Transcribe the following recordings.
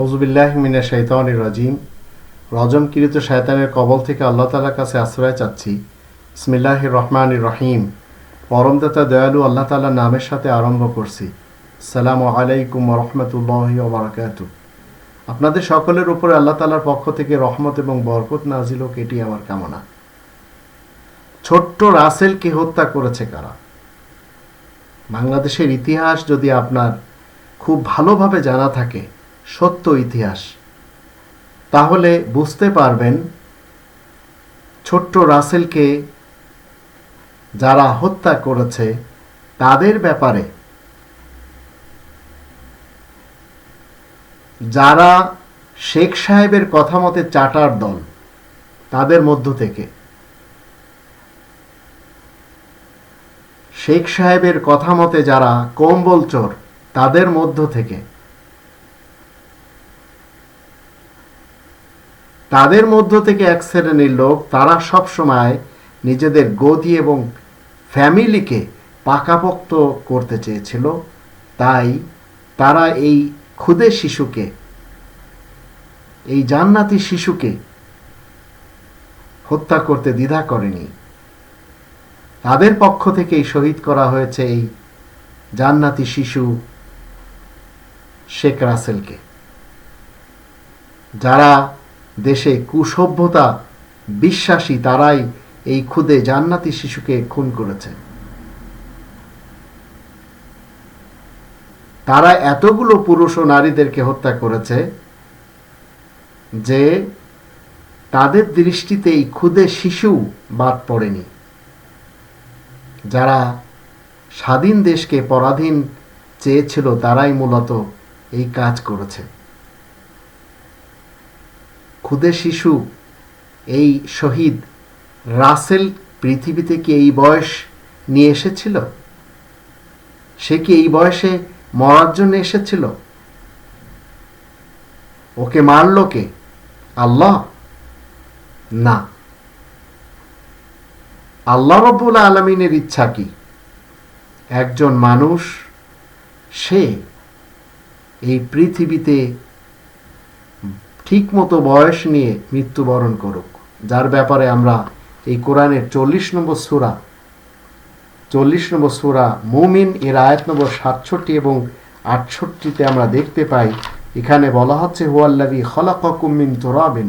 আউজুবিল্লাহ মিনা শৈতানির রাজিম। রজমকৃত শয়তানের কবল থেকে আল্লাহ তালার কাছে আশ্রয় চাচ্ছি। ইসমিল্লাহ রহমান রহিম। পরমদাতা দয়ালু আল্লাহ তালার নামের সাথে আরম্ভ করছি। সালাম আলাইকুম রহমতুল্লাহ বারাকাত আপনাদের সকলের উপরে আল্লাহ তালার পক্ষ থেকে রহমত এবং বরকত নাজিল হোক, এটি আমার কামনা। ছোট্ট রাসেলকে হত্যা করেছে কারা? বাংলাদেশের ইতিহাস যদি আপনার খুব ভালোভাবে জানা থাকে সত্য ইতিহাস। তাহলে বুঝতে পারবেন, ছোট্ট রাসেলকে যারা হত্যা করেছে, তাদের ব্যাপারে। যারা শেখ সাহেবের কথা মতে চাটার দল, তাদের মধ্য থেকে। শেখ সাহেবের কথা মতে যারা কম্বল চোর, তাদের মধ্য থেকে। তাদের মধ্য থেকে এক শ্রেণির লোক, তারা সব সময় নিজেদের গদি এবং ফ্যামিলিকে পাকাপোক্ত করতে চেয়েছিল। তাই তারা এই ক্ষুদে শিশুকে, এই জান্নাতি শিশুকে হত্যা করতে দ্বিধা করেনি। তাদের পক্ষ থেকেই শহীদ করা হয়েছে এই জান্নাতি শিশু শেখ রাসেলকে, যারা দেশে কুসভ্যতা, বিশ্বাসী তারাই এই খুদে জান্নাতি শিশুকে খুন করেছে। তারা এতগুলো পুরুষ ও নারীদেরকে হত্যা করেছে যে তাদের দৃষ্টিতে এই ক্ষুদে শিশু বাদ পড়েনি। যারা স্বাধীন দেশকে পরাধীন চেয়েছিল তারাই মূলত এই কাজ করেছে। ক্ষুদে শিশু, এই শহীদ রাসেল পৃথিবীতে কি এই বয়স নিয়ে এসেছিল? সে কি এই বয়সে মরার জন্য এসেছিল? ওকে মারল কে? আল্লাহ? না। আল্লাহ রব্বুল আলমিনের ইচ্ছা কি? একজন মানুষ, সে এই পৃথিবীতে ঠিকমতো বয়স নিয়ে মৃত্যুবরণ করুক, যার ব্যাপারে আমরা এই কোরআনের চল্লিশ নম্বর সুরা, চল্লিশ নম্বর সুরা মুমিন এর আয়াত নম্বর সাতষট্টি এবং আটষট্টিতে আমরা দেখতে পাই, এখানে বলা হচ্ছে হুয়াল্লাদি খলাকুমিন তোরাবিন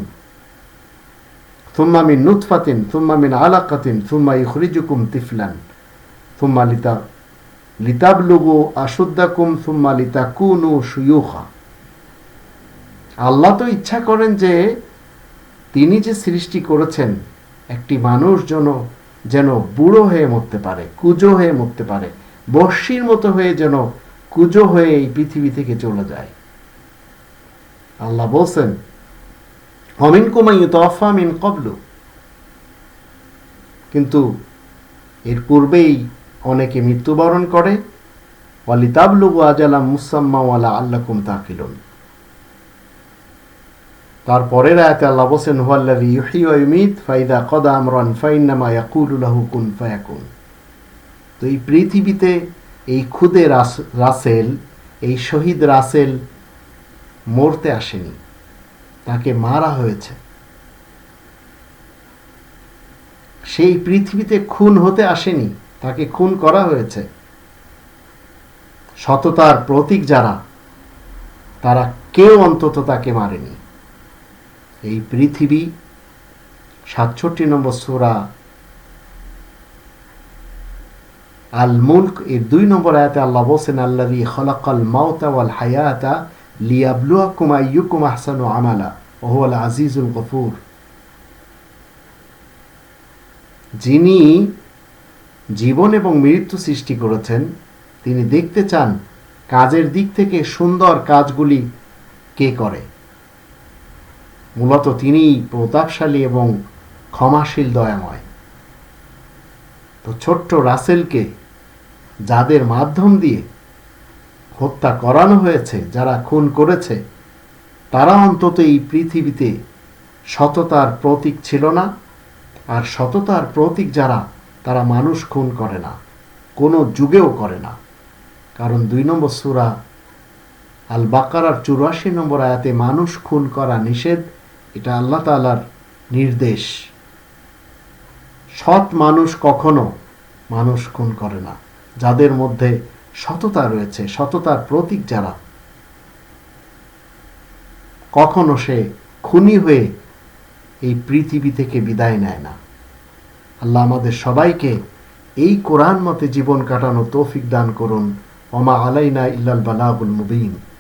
থুম্মা মিন নুৎফাতিন থুম্মা মিন আলাকাতিন থুম্মা ইখরিজুকুম তিফলান থুম্মা লিতা, লিতাবলুগু আশুদ্দাকুম থুম্মা লিতাকুনু সুয়ুখা আল্লাহ তো ইচ্ছা করেন যে তিনি যে সৃষ্টি করেছেন, একটি মানুষ যেন যেন বুড়ো হয়ে মরতে পারে, কুজো হয়ে মরতে পারে, বর্ষির মতো হয়ে যেন কুজো হয়ে এই পৃথিবী থেকে চলে যায়। আল্লাহ বলছেন অমিন কুমাই তফা মিন কবলু কিন্তু এর পূর্বেই অনেকে মৃত্যুবরণ করে, ওয়ালিতাবলুগু আজালা মুসাম্মা ওয়ালা আল্লাকুম তাকিলুন। তারপরের আয়াতে আল্লাহ বলছেন, হুয়াল্লাযী ইউহয়ী ওয়া ইউমীত, ফাইদা কদা আমরান, ফাইন্নামা ইয়াকুলু লাহু কুন ফায়াকুন। তো এই পৃথিবীতে এই খুদে রাসেল, এই শহীদ রাসেল মরতে আসেনি। তাকে মারা হয়েছে। সেই পৃথিবীতে খুন হতে আসেনি, তাকে খুন করা হয়েছে। সততার প্রতীক যারা, তারা কেউ অন্তত তাকে মারেনি। এই পৃথিবী সাতষট্টি নম্বর সুরা আল মুলক এর দুই নম্বর আয়াতে আল্লাহ বলছেন আল্লাহি খলাকাল মাউতা ওয়াল হায়াতা লিয়াবলুয়াকুম আইয়ুকুম আহসানু আমালা ওহুয়াল আজিজুল গফুর। যিনি জীবন এবং মৃত্যু সৃষ্টি করেছেন, তিনি দেখতে চান কাজের দিক থেকে সুন্দর কাজগুলি কে করে। মূলত তিনি প্রতাপশালী এবং ক্ষমাশীল, দয়াময়। তো ছোট্ট রাসেলকে যাদের মাধ্যম দিয়ে হত্যা করানো হয়েছে, যারা খুন করেছে, তারা অন্তত এই পৃথিবীতে সততার প্রতীক ছিল না, আর সততার প্রতীক যারা, তারা মানুষ খুন করে না, কোনো যুগেও করে না। কারণ দুই নম্বর সুরা আল বাকারার চুরাশি নম্বর আয়াতে মানুষ খুন করা নিষেধ এটা আল্লাহ তাআলার নির্দেশ। সৎ মানুষ কখনো মানুষ খুন করে না। যাদের মধ্যে সততা রয়েছে, সততার প্রতীক যারা, কখনো সে খুনি হয়ে এই পৃথিবী থেকে বিদায় নেয় না। আল্লাহ আমাদের সবাইকে এই কোরআন মতে জীবন কাটানো তৌফিক দান করুন। ওমা আলাইনা ইল্লাল বালাগুল মুবিন।